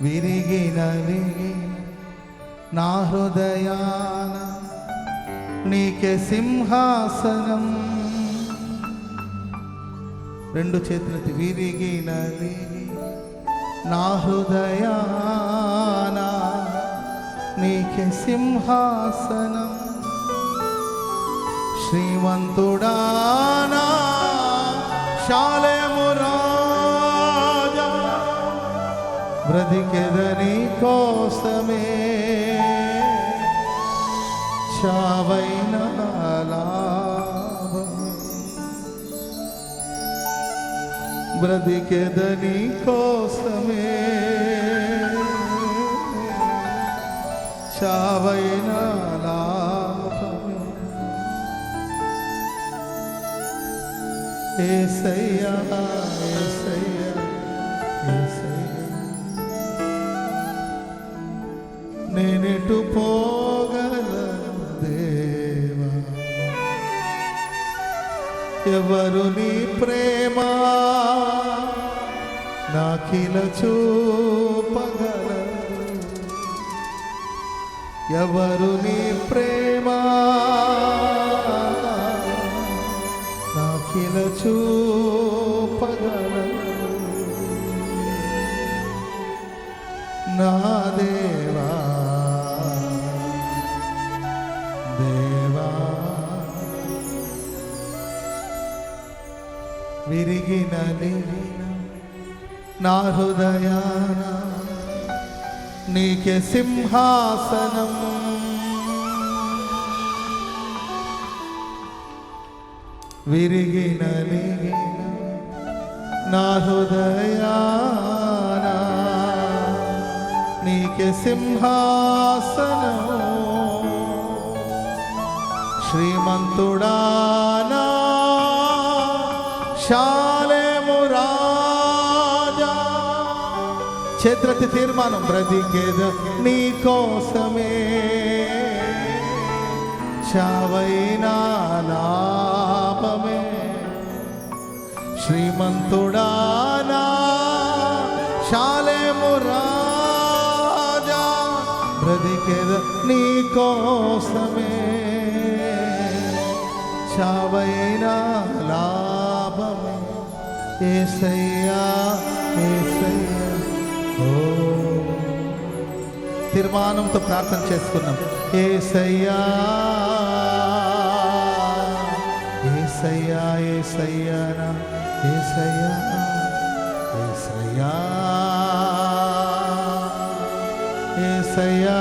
విరిగినవి. నా హృదయాన నీకే సింహాసనం. రెండు చేతులకి విరిగినవి. నా హృదయాన నీకే సింహాసనం. శ్రీమంతుడానా శాలేము బ్రతికెదని కోసమే చావైన లాభమే బ్రతికెదని కోసమే చావైన లాభమే ఏసయ్యా ఏసయ్యా ఏసయ్యా నేనెటు పోగల దేవా. ఎవరు నీ ప్రేమ నాకిల చూపగల? ఎవరు నీ ప్రేమ నాకిల చూపగల? నా విరిగినది నా హృదయాన నీకే సింహాసనం. విరిగినది నా హృదయాన నీకే సింహాసనం. శ్రీమంతుడానా శాలేము రాజా. చేతులెత్తి తీర్మానం బ్రతికేద నీ కోసమే. చావైనా లాభమే. శ్రీమంతుడానా శాలేము రాజా. బ్రతికేద నీ కోసమే. చావైనా లాభమే. ఏసయ్యా ఏసయ్యా. ఓ. తీర్మానంతో ప్రార్థన చేసుకున్నాం ఏసయ్యా ఏసయ్యా ఏసయ్యానా ఏసయ్యా ఏసయ్యా. ఏసయ్యా.